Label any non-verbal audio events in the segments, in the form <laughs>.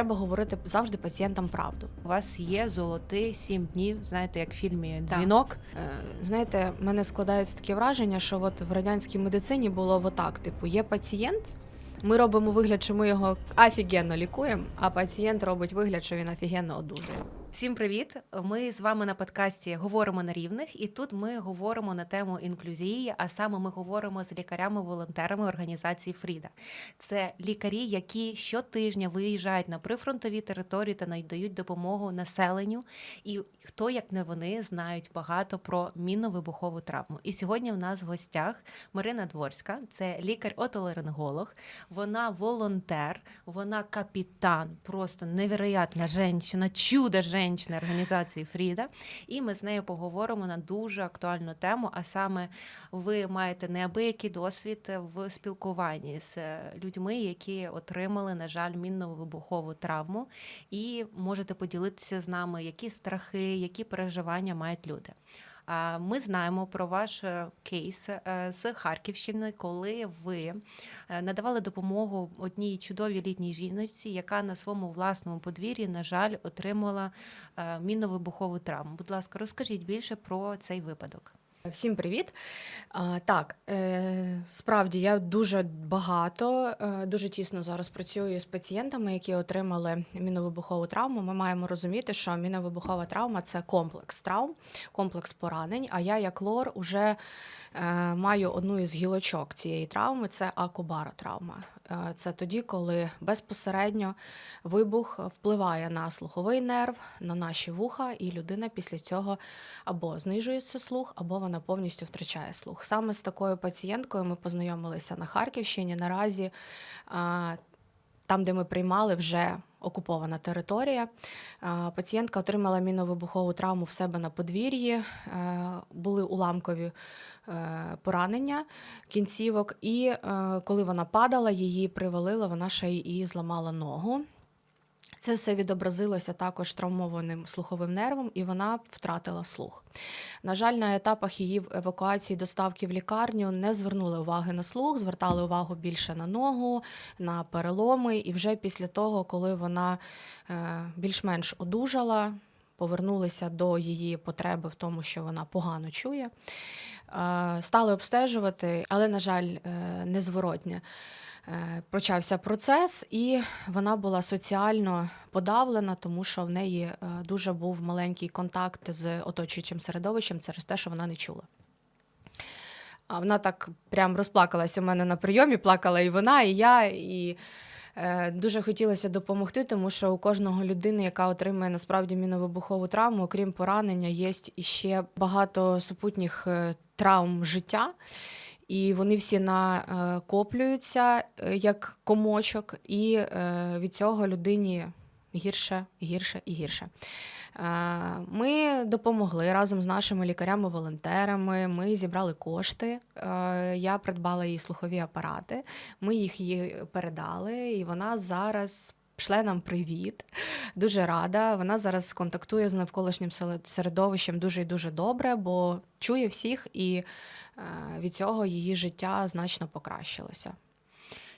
треба говорити завжди пацієнтам правду. У вас є золотий сім днів, знаєте, як в фільмі Дзвінок. Е, Знаєте, в мене складається таке враження, що от в радянській медицині було отак: типу, є пацієнт. Ми робимо вигляд, що ми його офігенно лікуємо, а пацієнт робить вигляд, що він офігенно одужує. Всім привіт! Ми з вами на подкасті говоримо на рівних, і тут ми говоримо на тему інклюзії. А саме ми говоримо з лікарями-волонтерами організації Фріда. Це лікарі, які щотижня виїжджають на прифронтові території та надають допомогу населенню. І хто як не вони знають багато про мінно-вибухову травму. І сьогодні в нас в гостях Марина Дворська, це лікар-отоларинголог. Вона волонтер, вона капітан, просто невероятна жінка, чудо жінка організації Фріда. І ми з нею поговоримо на дуже актуальну тему. А саме ви маєте неабиякий досвід в спілкуванні з людьми, які отримали, на жаль, мінно-вибухову травму, і можете поділитися з нами, які страхи, які переживання мають люди. Ми знаємо про ваш е, кейс е, з Харківщини, коли ви е, надавали допомогу одній чудовій літній жіночці, яка на своєму власному подвір'ї, на жаль, отримала мінно-вибухову травму. Будь ласка, розкажіть більше про цей випадок. Всім привіт. Так, е, справді я дуже багато, е, дуже тісно зараз працюю з пацієнтами, які отримали міновибухову травму. Ми маємо розуміти, що міновибухова травма це комплекс травм, комплекс поранень. А я, як лор, уже е, маю одну із гілочок цієї травми це акубаротравма. Е, Це тоді, коли безпосередньо вибух впливає на слуховий нерв, на наші вуха, і людина після цього або знижується слух, або вона повністю втрачає слух. Саме з такою пацієнткою ми познайомилися на Харківщині. Наразі а, там, де ми приймали, вже окупована територія. Пацієнтка отримала міновибухову травму в себе на подвір'ї, е, були уламкові е, поранення кінцівок, і е, коли вона падала, її привалило, вона ще і зламала ногу. Це все відобразилося також травмованим слуховим нервом, і вона втратила слух. На жаль, на етапах її евакуації доставки в лікарню не звернули уваги на слух, звертали увагу більше на ногу, на переломи. І вже після того, коли вона е, більш-менш одужала, повернулися до її потреби в тому, що вона погано чує, е, стали обстежувати, але, на жаль, е, незворотня. Е, Почався процес, і вона була соціально подавлена, тому що в неї е, дуже був маленький контакт з оточуючим середовищем через те, що вона не чула. А вона так прям розплакалась у мене на прийомі, плакала і вона, і я. І е, дуже хотілося допомогти, тому що у кожного людини, яка отримує насправді міновибухову травму, окрім поранення, є іще багато супутніх травм життя. І вони всі накоплюються е, як комочок, і е, від цього людині гірше, гірше і гірше. Е, Ми допомогли разом з нашими лікарями-волонтерами. Ми зібрали кошти. Я придбала їй слухові апарати. Ми їх їй передали, і вона зараз. Шле нам привіт, дуже рада. Вона зараз контактує з навколишнім середовищем дуже і дуже добре, бо чує всіх, і е, від цього її життя значно покращилося.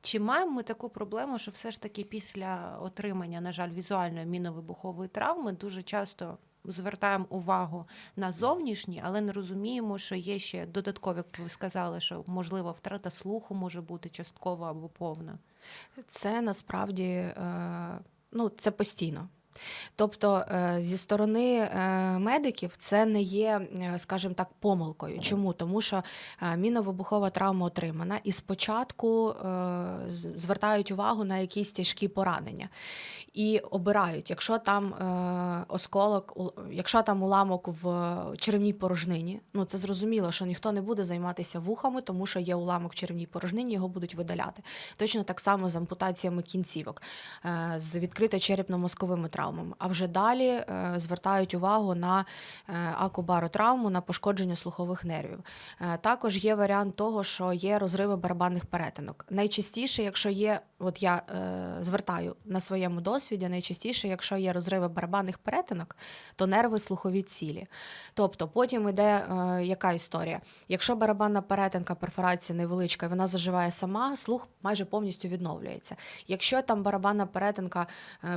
Чи маємо ми таку проблему, що все ж таки після отримання, на жаль, візуальної мінно-вибухової травми дуже часто звертаємо увагу на зовнішні, але не розуміємо, що є ще додаткові, як ви сказали, що можливо втрата слуху може бути часткова або повна. Це насправді е, ну, це постійно. Тобто е, зі сторони е, медиків це не є, е, скажімо так, помилкою. Чому? Тому що міновибухова травма отримана, і спочатку звертають увагу на якісь тяжкі поранення і обирають, якщо там осколок, якщо там уламок в черевній порожнині, ну це зрозуміло, що ніхто не буде займатися вухами, тому що є уламок в черевній порожнині, його будуть видаляти. Точно так само з ампутаціями кінцівок, з відкрито черепно-мозковими травмами. Травмами, а вже далі е, звертають увагу на е, акубаротравму, на пошкодження слухових нервів. Е, також є варіант того, що є розриви барабанних перетинок. Найчастіше, якщо є, от я звертаю на своєму досвіді, найчастіше, якщо є розриви барабанних перетинок, то нерви слухові цілі. Тобто потім іде е, яка історія? Якщо барабанна перетинка, перфорація невеличка, вона заживає сама, слух майже повністю відновлюється. Якщо там барабанна перетинка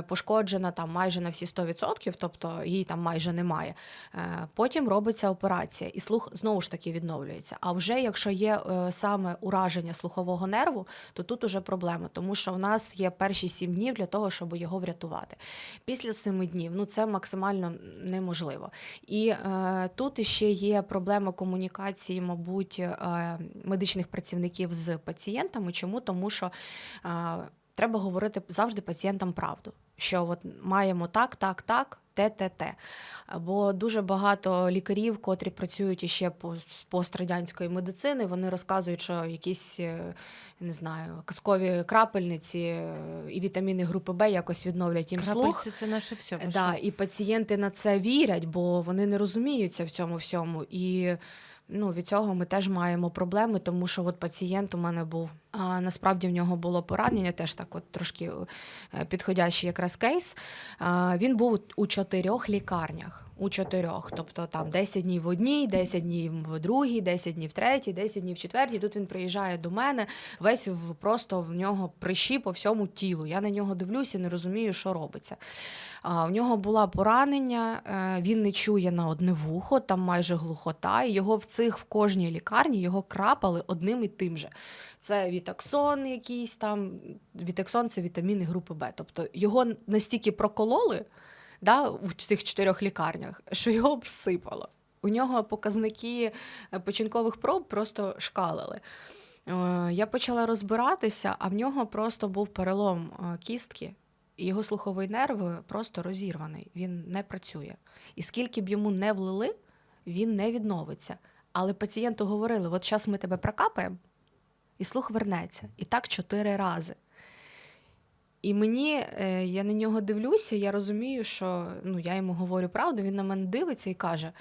пошкоджена там майже на всі 100%, тобто її там майже немає, е, потім робиться операція, і слух знову ж таки відновлюється. А вже якщо є е, саме ураження слухового нерву, то тут уже проблема, тому що в нас є перші сім днів для того, щоб його врятувати. Після семи днів ну це максимально неможливо. І е, тут ще є проблема комунікації, мабуть, е, медичних працівників з пацієнтами. Чому? Тому що е, треба говорити завжди пацієнтам правду. Що от маємо так, так, так, те, те, те. Бо дуже багато лікарів, котрі працюють іще з пострадянської медицини, вони розказують, що якісь е, не знаю, казкові крапельниці е, і вітаміни групи Б якось відновлять їм слух. Крапельці це наше все. Да, і пацієнти на це вірять, бо вони не розуміються в цьому всьому. І ну, від цього ми теж маємо проблеми, тому що от пацієнт у мене був. А насправді в нього було поранення, теж так, от трошки е, підходящий якраз кейс. А, він був у чотирьох лікарнях. У чотирьох, тобто там 10 днів в одній, 10 днів в другій, 10 днів в третій, 10 днів в четвертій. Тут він приїжджає до мене, весь в просто в нього прищі по всьому тілу. Я на нього дивлюся не розумію, що робиться. А, у нього була поранення, е, він не чує на одне вухо, там майже глухота, його в цих в кожній лікарні його крапали одним і тим же. Це вітаксон якийсь там. Вітаксон це вітаміни групи Б. Тобто його настільки прокололи да, в цих чотирьох лікарнях, що його обсипало. У нього показники е, печінкових проб просто шкалили. Е, Я почала розбиратися, а в нього просто був перелом е, кістки, і його слуховий нерв просто розірваний, він не працює. І скільки б йому не влили, він не відновиться. Але пацієнту говорили: от зараз ми тебе прокапаємо, і слух вернеться. І так чотири рази. І мені, е, я на нього дивлюся, я розумію, що ну, я йому говорю правду, він на мене дивиться і каже: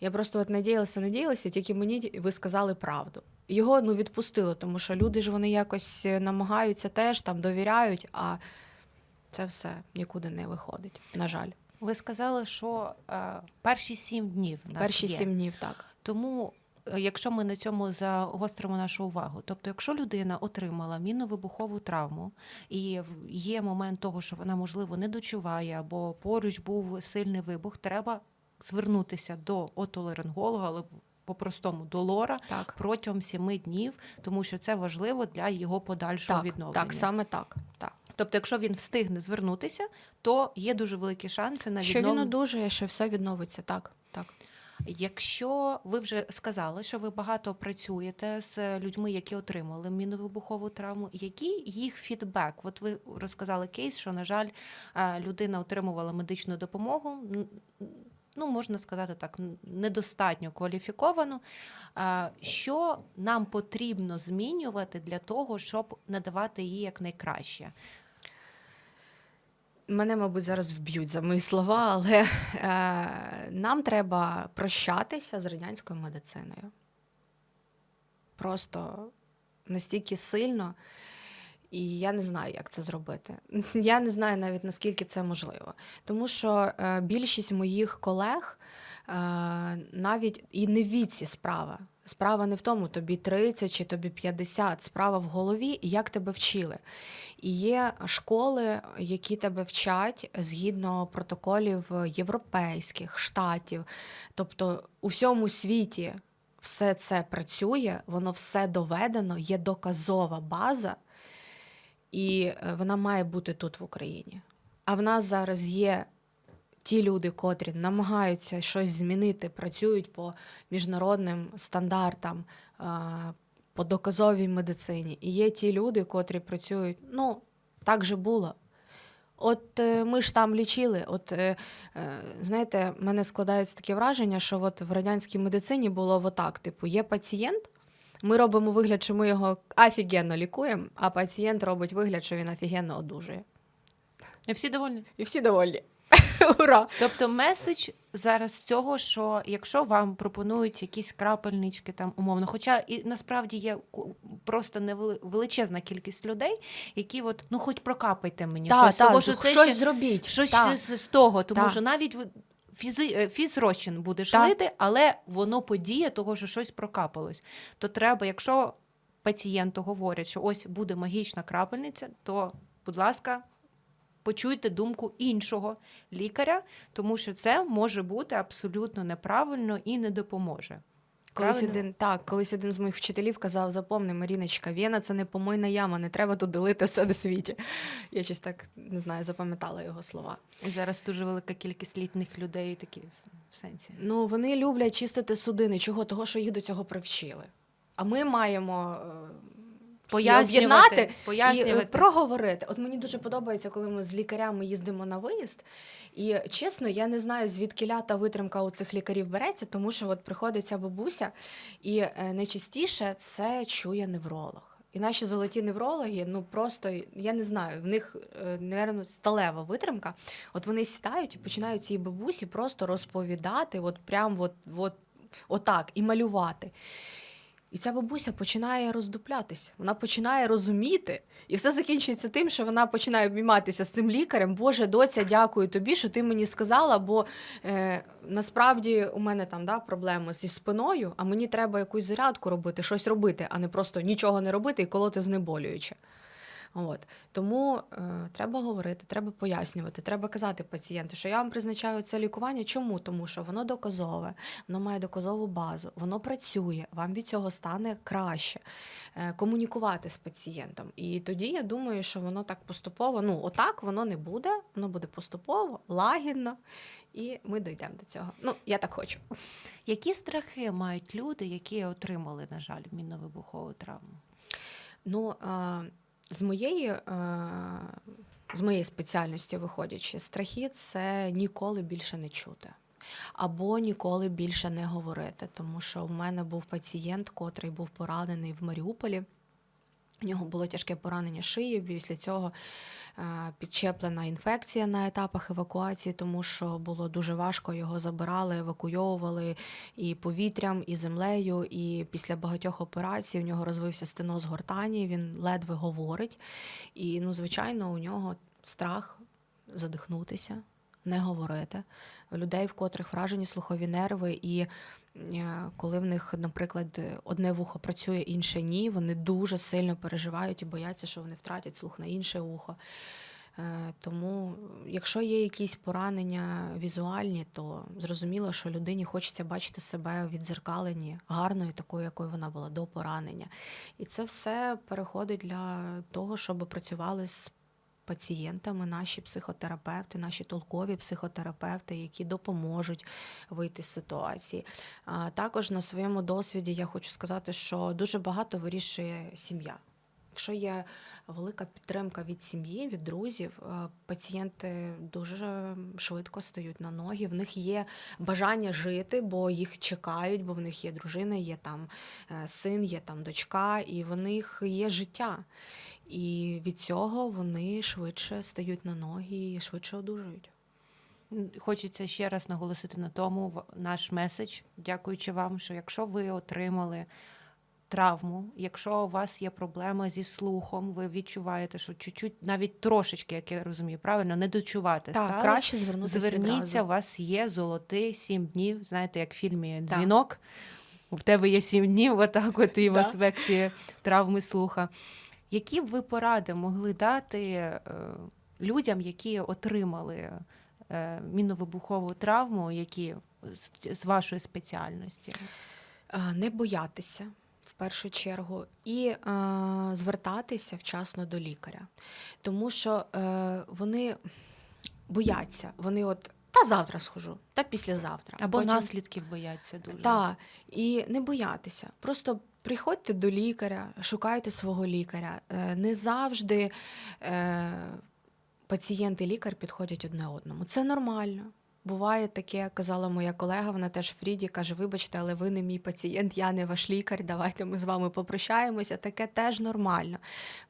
я просто от надіялася, надіялася, тільки мені ви сказали правду. Його ну, відпустило, тому що люди ж вони якось е, намагаються теж там довіряють, а це все нікуди не виходить. На жаль, Ви сказали, що е, перші сім днів в нас перші є. сім днів так. Тому, якщо ми на цьому загостримо нашу увагу, тобто, якщо людина отримала мінно-вибухову травму, і є момент того, що вона можливо не дочуває, або поруч був сильний вибух, треба звернутися до отоларинголога, але по-простому до лора Так, протягом сіми днів, тому що це важливо для його подальшого так, відновлення. так, саме так. так. Тобто, якщо він встигне звернутися, то є дуже великі шанси на Що він відновлення. одужає, що все відновиться. Так, так. Якщо ви вже сказали, що ви багато працюєте з людьми, які отримали міновибухову травму, який їх фідбек? От ви розказали кейс, що на жаль, е, людина отримувала медичну допомогу. Ну, можна сказати так, недостатньо кваліфіковану. Е, Що нам потрібно змінювати для того, щоб надавати їй якнайкраще? Мене, мабуть, зараз вб'ють за мої слова, але е, нам треба прощатися з радянською медициною. Просто настільки сильно, і я не знаю, як це зробити. <laughs> Я не знаю навіть наскільки це можливо. Тому що е, більшість моїх колег е, навіть і не віці справа. Справа не в тому, тобі 30 чи тобі 50, справа в голові як тебе вчили. І є школи, які тебе вчать згідно протоколів європейських штатів. Тобто у всьому світі все це працює, воно все доведено, є доказова база, і е, вона має бути тут в Україні. А в нас зараз є ті люди, котрі намагаються щось змінити, працюють по міжнародним стандартам, по доказовій медицині. І є ті люди, котрі працюють, ну, так же було. От е, ми ж там лічили. От е, е, знаєте, в мене складається таке враження, що от в радянській медицині було отак: типу, є пацієнт, ми робимо вигляд, що ми його офігенно лікуємо, а пацієнт робить вигляд, що він офігенно одужує. І всі довольні? І всі довольні. <laughs> Ура! Тобто меседж зараз цього, що якщо вам пропонують якісь крапельнички там умовно, хоча і насправді є ку- просто невели- величезна кількість людей, які от ну хоч прокапайте мені Та, щось, та, того, що це щось ще зробіть. щось та. з з того, тому Та. що навіть фізи, е, фізрозчин будеш Та. лити, але воно подіє того, що щось прокапалось. То треба, якщо пацієнту говорять, що ось буде магічна крапельниця, то, будь ласка, почуйте думку іншого лікаря, тому що це може бути абсолютно неправильно і не допоможе. Колись Правильно? один, так, колись один з моїх вчителів казав: запомни, Маріночка, Вена це не помийна яма, не треба тут ділити все на світі. Я щось так не знаю, запам'ятала його слова. І зараз дуже велика кількість літніх людей такі в сенсі. Ну, вони люблять чистити судини. Чого? Того, що їх до цього привчили. А ми маємо е, всі Пояснювати, і е, проговорити. От мені дуже подобається, коли ми з лікарями їздимо на виїзд. І чесно, я не знаю, звідки та витримка у цих лікарів береться, тому що от приходить ця бабуся, і е, найчастіше це чує невролог. І наші золоті неврологи, ну просто я не знаю, в них, е, напевно, сталева витримка. От вони сідають і починають цій бабусі просто розповідати, от прям от, от, отак, і малювати. І ця бабуся починає роздуплятися, вона починає розуміти, і все закінчується тим, що вона починає обійматися з цим лікарем. Боже, доця, дякую тобі, що ти мені сказала, бо е, насправді у мене там да, проблеми зі спиною, а мені треба якусь зарядку робити, щось робити, а не просто нічого не робити і колоти знеболююче. От. Тому е, треба говорити, треба пояснювати, треба казати пацієнту, що я вам призначаю це лікування. Чому? Тому що воно доказове, воно має доказову базу, воно працює, вам від цього стане краще е, комунікувати з пацієнтом. І тоді я думаю, що воно так поступово, ну отак воно не буде, воно буде поступово, лагідно, і ми дійдемо до цього. Ну, я так хочу. Які страхи мають люди, які отримали, на жаль, мінно-вибухову травму? Ну, е, з моєї, е, з моєї спеціальності виходячи, страхи це ніколи більше не чути. Або ніколи більше не говорити, тому що в мене був пацієнт, котрий був поранений в Маріуполі. У нього було тяжке поранення шиї. Після цього е, підчеплена інфекція на етапах евакуації, тому що було дуже важко. Його забирали, евакуйовували і повітрям, і землею. І після багатьох операцій у нього розвився стеноз гортані. Він ледве говорить. І ну, звичайно, у нього страх задихнутися, не говорити. Людей, в котрих вражені слухові нерви, і коли в них, наприклад, одне вухо працює, інше ні, вони дуже сильно переживають і бояться, що вони втратять слух на інше вухо. Е, Тому, якщо є якісь поранення візуальні, то зрозуміло, що людині хочеться бачити себе в відзеркаленні гарною, такою, якою вона була до поранення. І це все переходить для того, щоб працювали з пацієнтами, наші психотерапевти, наші толкові психотерапевти, які допоможуть вийти з ситуації. Також на своєму досвіді я хочу сказати, що дуже багато вирішує сім'я. Якщо є велика підтримка від сім'ї, від друзів, пацієнти дуже швидко стають на ноги. В них є бажання жити, бо їх чекають, бо в них є дружина, є там е, син, є там дочка, і в них є життя. І від цього вони швидше стають на ноги і швидше одужують. Хочеться ще раз наголосити на тому наш меседж, дякуючи вам, що якщо ви отримали травму, якщо у вас є проблема зі слухом, ви відчуваєте, що чуть-чуть, навіть трошечки, як я розумію, правильно, не дочувати Так, стали, краще звернутися зверніться, у вас є золотий сім днів, знаєте, як в фільмі Так. Дзвінок. В тебе є сім днів, отак от і в аспекті травми слуха. Які б ви поради могли дати е, людям, які отримали е, мінно-вибухову травму, які з, з вашої спеціальності? Е, Не боятися в першу чергу і е, звертатися вчасно до лікаря, тому що е, вони бояться, вони от та завтра схожу, та післязавтра. Або Потім- наслідків бояться дуже. Так, і не боятися. Просто приходьте до лікаря, шукайте свого лікаря. Е, Не завжди е, пацієнт і лікар підходять одне одному. Це нормально. Буває таке, казала моя колега, вона теж Фріді, каже: вибачте, але ви не мій пацієнт, я не ваш лікар. Давайте ми з вами попрощаємося. Таке теж нормально.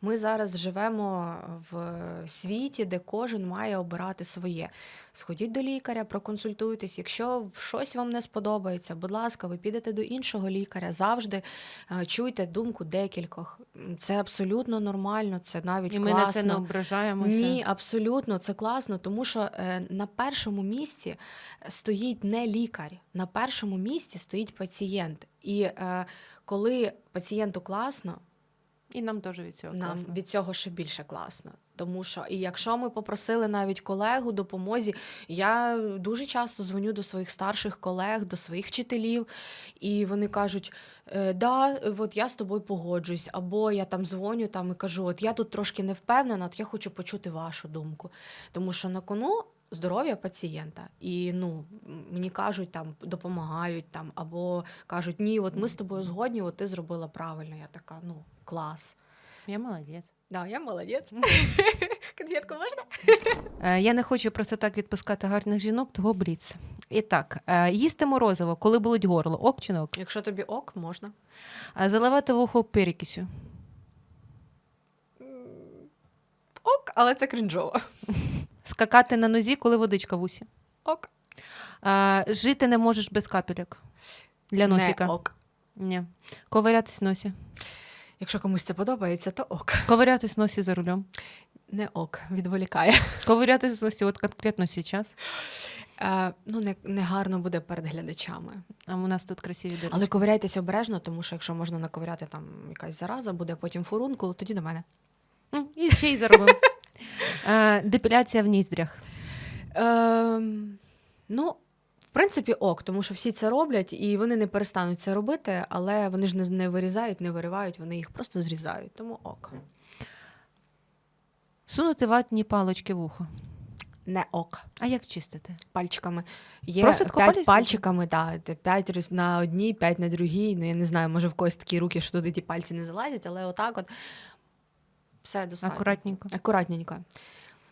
Ми зараз живемо в світі, де кожен має обирати своє. Сходіть до лікаря, проконсультуйтесь. Якщо щось вам не сподобається, будь ласка, ви підете до іншого лікаря. Завжди е, чуйте думку декількох. Це абсолютно нормально, це навіть І ми на це не ображаємося. Ні, абсолютно, це класно, тому що е, на першому місці стоїть не лікар, на першому місці стоїть пацієнт. І е, коли пацієнту класно, І нам теж від цього нам класно. від цього ще більше класно. Тому що, і якщо ми попросили навіть колегу допомозі, я дуже часто дзвоню до своїх старших колег, до своїх вчителів, і вони кажуть: «Е, да, от я з тобою погоджуюсь, або я там дзвоню там і кажу, от я тут трошки не впевнена, от я хочу почути вашу думку. Тому що на кону здоров'я пацієнта, і ну мені кажуть, там допомагають там, або кажуть, ні, от ми з тобою згодні, от ти зробила правильно. Я така, ну клас. Я молодець. Да, я молодець. <laughs> Конфетку можна? Е, Я не хочу просто так відпускати гарних жінок, того бліц. І так, е, їсти морозиво, коли болить горло, ок чи не ок? Якщо тобі ок, можна. Заливати вухо перекисю. Ок, але це крінжово. <laughs> Скакати на нозі, коли водичка в усі. Ок. А, жити не можеш без капелек. Для носика. Не ок. Ні. Ковирятись в носі. Якщо комусь це подобається, то ок. Ковирятись в носі за рулем. Не ок, відволікає. Ковирятись в носі, от конкретно зараз. Е, ну, не, не гарно буде перед глядачами. А у нас тут красиві дорожки. Але ковиряйтеся обережно, тому що якщо можна наковиряти там якась зараза, буде потім фурункул, тоді до мене. М, І ще й за рулем. Е, Депіляція в ніздрях. Ем, ну, в принципі, ок, тому що всі це роблять, і вони не перестануть це робити, але вони ж не, вирізають, не виривають, вони їх просто зрізають. Тому ок. Сунути ватні палочки в ухо. Не ок. А як чистити? Пальчиками. Є Просто п'ять пальчиками, так. П'ять на одній, п'ять на другій. Ну, я не знаю, може в когось такі руки, що туди ті пальці не залазять, але отак от все достатньо. Акуратненько. Акуратненько.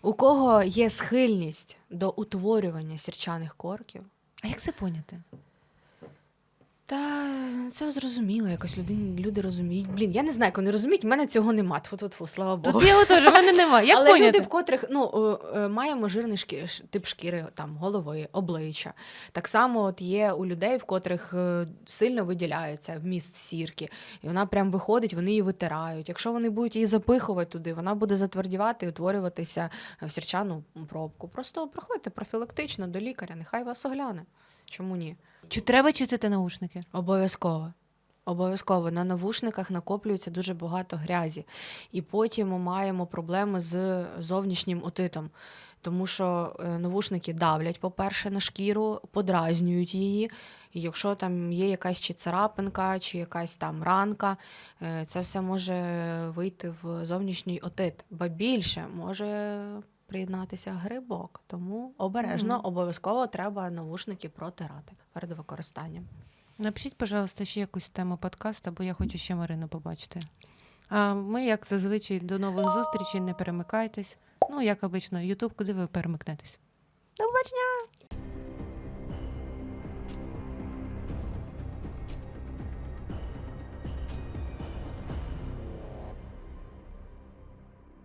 У кого є схильність до утворювання сірчаних корків, А як це поняти? Та це зрозуміло, якось люди, люди розуміють. Блін, я не знаю, як вони розуміють, в мене цього нема. Тьфу-тьфу-тьфу, слава Богу. Тут його теж в мене немає. Як Але поняти? люди, в котрих ну, е, е, маємо жирний шкі- ш- тип шкіри, там, голови, обличчя. Так само от є у людей, в котрих е, сильно виділяється вміст сірки, і вона прям виходить, вони її витирають. Якщо вони будуть її запихувати туди, вона буде затвердівати і утворюватися в сірчану пробку. Просто приходьте профілактично до лікаря, нехай вас огляне. Чому ні? Чи треба чистити наушники? Обов'язково. Обов'язково на навушниках накоплюється дуже багато грязі, і потім ми маємо проблеми з зовнішнім отитом, тому що е, навушники давлять, по-перше, на шкіру, подразнюють її. І якщо там є якась чи царапинка, чи якась там ранка, е, це все може вийти в зовнішній отит. Ба більше може приєднатися грибок. Тому обережно, Мгм. обов'язково треба навушники протирати перед використанням. Напишіть, пожалуйста, ще якусь тему подкасту, бо я хочу ще Марину побачити. А ми, як зазвичай, до нових зустрічей, не перемикайтесь. Ну, як обично, Ютуб, куди ви перемикнетесь? До побачення!